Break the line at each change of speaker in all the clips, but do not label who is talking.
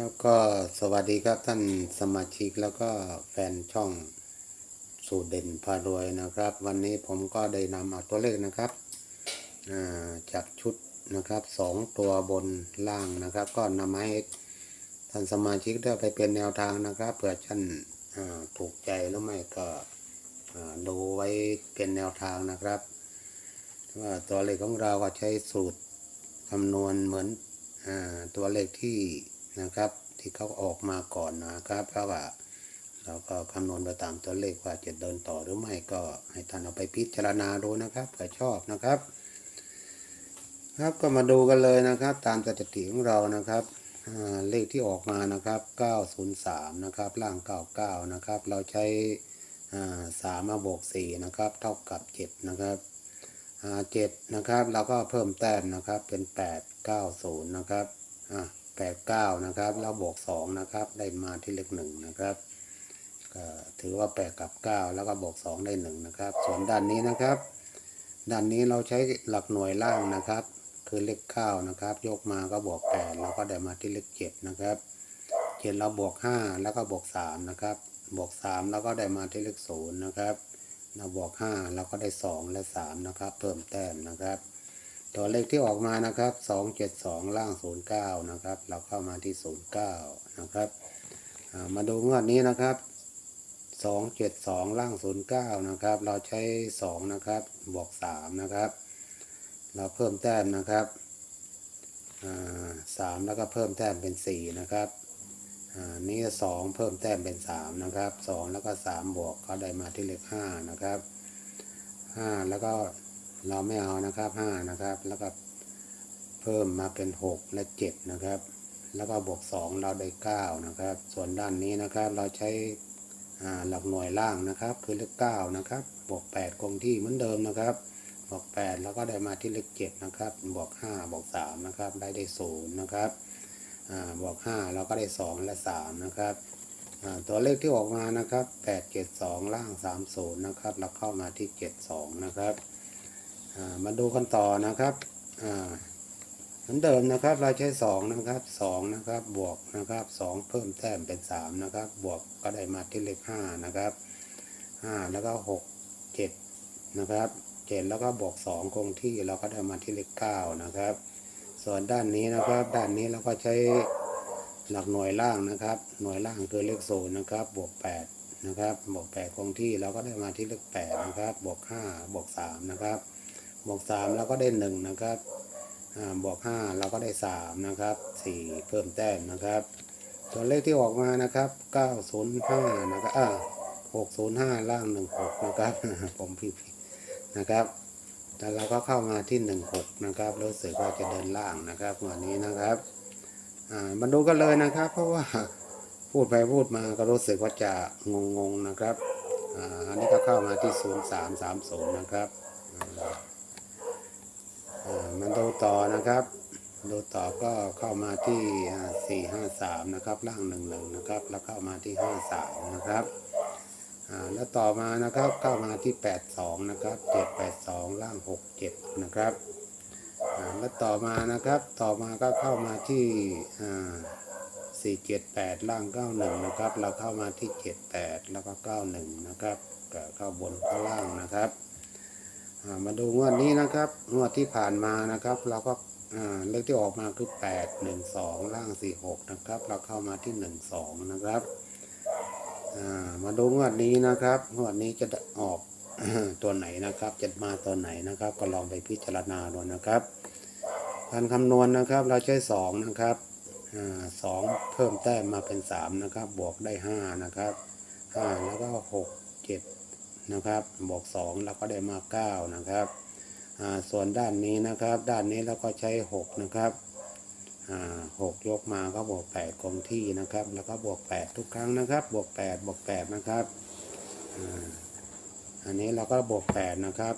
แล้วก็สวัสดีครับท่านสมาชิกแล้วก็แฟนช่องสูตรเด่นพารวยนะครับ วันนี้ผมก็ได้นำเอาตัวเลขนะครับจากชุดนะครับสองตัวบนล่างนะครับ ก็นำมาให้ท่านสมาชิกได้ไปเป็นแนวทางนะครับเผื่อท่านถูกใจหรือไม่ก็ดูไว้เป็นแนวทางนะครับว่าตัวเลขของเราก็ใช้สูตรคำนวณเหมือนอตัวเลขที่ นะครับ ที่เขาออกมาก่อนนะครับ เพราะว่าเราก็คำนวณไปตามตัวเลขว่าจะเดินต่อหรือไม่ก็ให้ท่านเอาไปพิจารณาดูนะครับเผื่อชอบนะครับ ครับก็มาดูกันเลยนะครับ ตามสถิติของเรานะครับเลขที่ออกมานะครับ 903 นะครับล่าง 99 นะครับ เราใช้อ่า3มาบวก4นะครับ เท่ากับ 7 นะครับอ่าเจ็ดนะครับ เราก็เพิ่มแต้มนะครับเป็นแปดเก้าศูนย์นะครับอ่า แปดเก้านะครับแล้วบวกสองนะครับได้มาที่เลขหนึ่งนะครับก็ถือว่าแปดกับเก้าแล้วก็บวกสองได้หนึ่งนะครับ ส่วนด้านนี้นะครับ ด้านนี้เราใช้หลักหน่วยล่างนะครับ คือเลขเก้านะครับ ยกมาก็บวกแปดเราก็ได้มาที่เลขเจ็ดนะครับเจ็ดเราบวกห้าแล้วก็บวกสามนะครับบวกสามแล้วก็ได้มาที่เลขศูนย์นะครับเราบวกห้าเราก็ได้สองและสามนะครับ เพิ่มแต้มนะครับ ตัวเลขที่ออกมานะครับสองเจ็ดสองล่างศูนย์เก้านะครับ เราเข้ามาที่ศูนย์เก้านะครับามาดูงวดนี้นะครับสองเจ็ดสองล่างศูนย์เก้านะครับ เราใช้สองนะครับบวกสามนะครับ เราเพิ่มแต้มนะครับสามแล้วก็เพิ่มแต้มเป็นสี่นะครับอ่านี่สองเพิ่มแต้มเป็นสามนะครับสองแล้วก็สามบวกก็ได้มาที่เลขห้านะครับห้าแล้วก็ เราไม่เอานะครับห้านะครับ แล้วก็เพิ่มมาเป็นหกและเจ็ดนะครับ แล้วก็บวกสองเราได้เก้านะครับ ส่วนด้านนี้นะครับเราใช้หลักหน่วยล่างนะครับ คือเลขเก้านะครับบวกแปดคงที่เหมือนเดิมนะครับบวกแปดแล้วก็ได้มาที่เลขเจ็ดนะครับบวกห้าบวกสามนะครับได้ได้ศูนย์นะครับบวกห้าเราก็ได้สองและสามนะครับตัวเลขที่ออกมานะครับแปดเจ็ดสองล่างสามศูนย์นะครับ เราเข้ามาที่เจ็ดสองนะครับ มาดูกันต่อนะครับเหมือนเดิมนะครับ เราใช้สองนะครับสองนะครับบวกนะครับสองเพิ่มแต้มเป็นสามนะครับ บวกก็ได้มาที่เลขห้านะครับห้าแล้วก็หกเจ็ดนะครับเจ็ดแล้วก็บวกสองคงที่เราก็ได้มาที่เลขเก้านะครับ ส่วนด้านนี้นะครับ ด้านนี้เราก็ใช้หลักหน่วยล่างนะครับ หน่วยล่างคือเลขศูนย์นะครับ บวกแปดนะครับ บวกแปดคงที่เราก็ได้มาที่เลขแปดนะครับ บวกห้าบวกสามนะครับ บวกสามเราก็ได้หนึ่งนะครับอ่าบวกห้าเราก็ได้สามนะครับสี่เพิ่มแต้มนะครับตัวเลขที่ออกมานะครับเก้าศูนย์ห้านะครับอ่าหกศูนย์ห้าล่างหนึ่งหกนะครับผมผิดนะครับแต่เราก็เข้ามาที่หนึ่งหกนะครับรู้สึกว่าจะเดินล่างนะครับวันนี้นะครับอ่ามาดูกันเลยนะครับ เพราะว่าพูดไปพูดมาก็รู้สึกว่าจะงงๆนะครับอ่าอันนี้ก็เข้ามาที่ศูนย์สามสามศูนย์นะครับ มาดูต่อนะครับ ดูต่อก็เข้ามาที่สี่ห้าสามนะครับ ล่างหนึ่งหนึ่งนะครับ แล้วเข้ามาที่ห้าสามนะครับแล้วต่อมานะครับเข้ามาที่ 82 นะครับ 782 ล่าง 67 นะครับแล้วต่อมานะครับ ต่อมาก็เข้ามาที่อ่า478 ล่าง 91 นะครับ เราเข้ามาที่ 78 แล้วก็ 91 นะครับเข้าบนเข้าล่างนะครับ มาดูงวดนี้นะครับ งวดที่ผ่านมานะครับ เราก็เลขที่ออกมาคือ8 1 2ล่าง46นะครับ เราเข้ามาที่12นะครับมาดูงวดนี้นะครับ งวดนี้จะออกตัวไหนนะครับ จะมาตัวไหนนะครับ ก็ลองไปพิจารณาดูนะครับการคำนวณนะครับ เราใช้สองนะครับอสองเพิ่มแต้มมาเป็นสามนะครับ บวกได้ห้านะครับห้าแล้วก็หกเจ็ด นะครับบวกสองแล้วก็ได้มาเก้านะครับส่วนด้านนี้นะครับ ด้านนี้เราก็ใช้หกนะครับหกยกมาก็บวกแปดคงที่นะครับ แล้วก็บวกแปดทุกครั้งนะครับ บวกแปดบวกแปดนะครับอันนี้เราก็บวกแปดนะครับ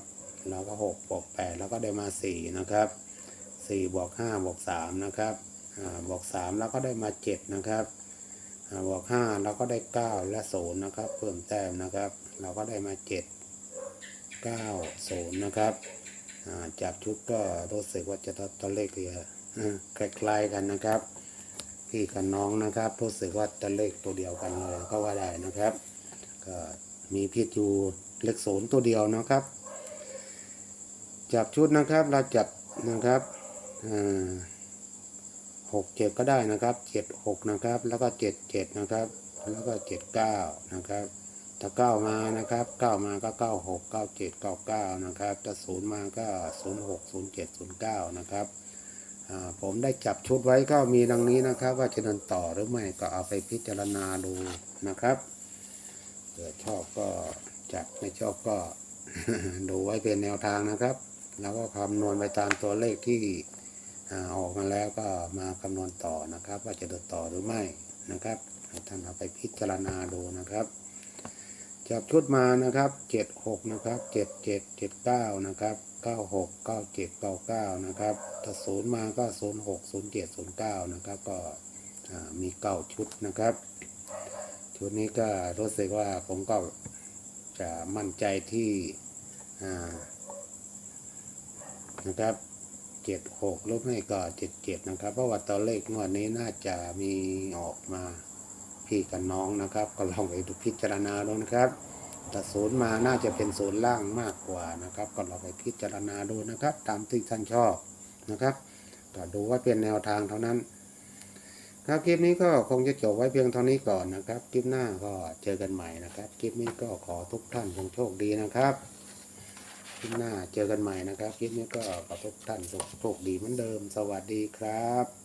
เราก็หกบวกแปดแล้วก็ได้มาสี่นะครับสี่บวกห้าบวกสามนะครับบวกสามแล้วก็ได้มาเจ็ดนะครับบวกห้าเราก็ได้เก้าและศูนย์นะครับ เพิ่มแต้มนะครับ เราก็ได้มาเจ็ดเก้าศูนย์นะครับาจากชุดก็รู้สึกว่าจะตัวเลขเรียอ่าคล้ายๆกันนะครับ พี่กับน้องนะครับ รู้สึกว่าจะเลขตัวเดียวกันเลยก็ว่าได้นะครับ ก็มีพิษอยู่เลขศูนย์ตัวเดียวนะครับ จับชุดนะครับเราจับนะครับหกเจ็ดก็ได้นะครับเจ็ดหกนะครับ แล้วก็เจ็ดเจ็ดนะครับ แล้วก็เจ็ดเก้านะครับ ถ้าเก้ามานะครับเก้ามาก็เก้าหกเก้าเจ็ดเก้าเก้านะครับถ้าศูนย์มาก็ศูนย์หกศูนย์เจ็ดศูนย์เก้านะครับผมได้จับชุดไว้ก็มีดังนี้นะครับ ว่าจะเดินต่อหรือไม่ก็เอาไปพิจารณาดูนะครับเกิดชอบก็จับไม่ชอบก็ดูไว้เป็นแนวทางนะครับ แล้วก็คำนวณไปตามตัวเลขที่อออกมาแล้วก็มาคำนวณต่อนะครับ ว่าจะเดินต่อหรือไม่นะครับให้ท่านเอาไปพิจารณาดูนะครับ จับชุดมานะครับเจ็ดหกนะครับเจ็ดเจ็ดเจ็ดเก้านะครับเก้าหกเก้าเจ็ดเก้าเก้านะครับถ้าศูนย์มาก็ศูนย์หกศูนย์เจ็ดศูนย์เก้านะครับก็มีเก้าชุดนะครับ ชุดนี้ก็รู้สึกว่าผมก็จะมั่นใจที่นะครับเจ็ดหกหรือไม่ก็เจ็ดเจ็ดนะครับ เพราะว่าตัวเลขงวดนี้น่าจะมีออกมา พี่กับน้องนะครับ ก็ลองไปดูพิจารณาดูนะครับแต่ศูนย์มาน่าจะเป็นศูนย์ล่างมากกว่านะครับ ก็ลองไปพิจารณาดูนะครับ ตามที่ท่านชอบนะครับก็ดูว่าเป็นแนวทางเท่านั้น ครับคลิปนี้ก็คงจะจบไว้เพียงเท่านี้ก่อนนะครับ คลิปหน้าก็เจอกันใหม่นะครับ คลิปนี้ก็ขอทุกท่านจงโชคดีนะครับคลิปหน้าเจอกันใหม่นะครับ คลิปนี้ก็ขอทุกท่านโชคดีเหมือนเดิม สวัสดีครับ